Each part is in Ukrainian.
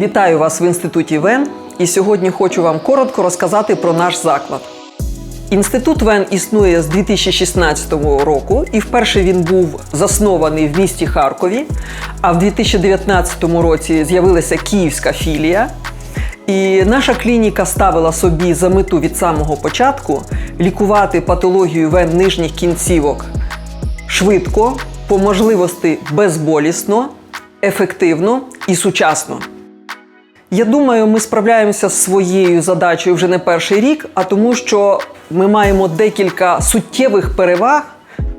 Вітаю вас в інституті ВЕН і сьогодні хочу вам коротко розказати про наш заклад. Інститут ВЕН існує з 2016 року, і вперше він був заснований в місті Харкові. А в 2019 році з'явилася київська філія. І наша клініка ставила собі за мету від самого початку лікувати патологію вен нижніх кінцівок швидко, по можливості безболісно, ефективно і сучасно. Я думаю, ми справляємося з своєю задачею вже не перший рік, а тому, що ми маємо декілька суттєвих переваг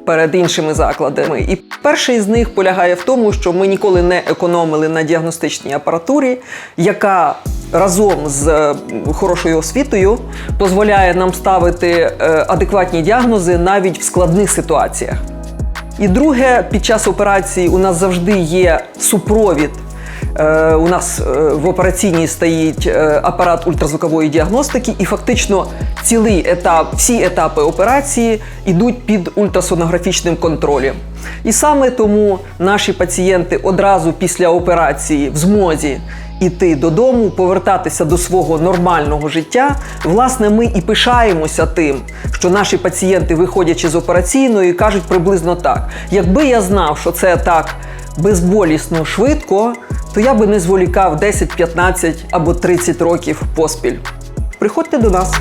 перед іншими закладами. І перший з них полягає в тому, що ми ніколи не економили на діагностичній апаратурі, яка разом з е, хорошою освітою дозволяє нам ставити е, адекватні діагнози навіть в складних ситуаціях. І друге, під час операції у нас завжди є супровід. Е, У нас е, в операційній стоїть е, апарат ультразвукової діагностики, і фактично цілий етап, всі етапи операції йдуть під ультрасонографічним контролем. І саме тому наші пацієнти одразу після операції в змозі іти додому, повертатися до свого нормального життя. Власне, ми і пишаємося тим, що наші пацієнти, виходячи з операційної, кажуть приблизно так: якби я знав, що це так безболісно швидко, то я би не зволікав 10, 15 або 30 років поспіль. Приходьте до нас.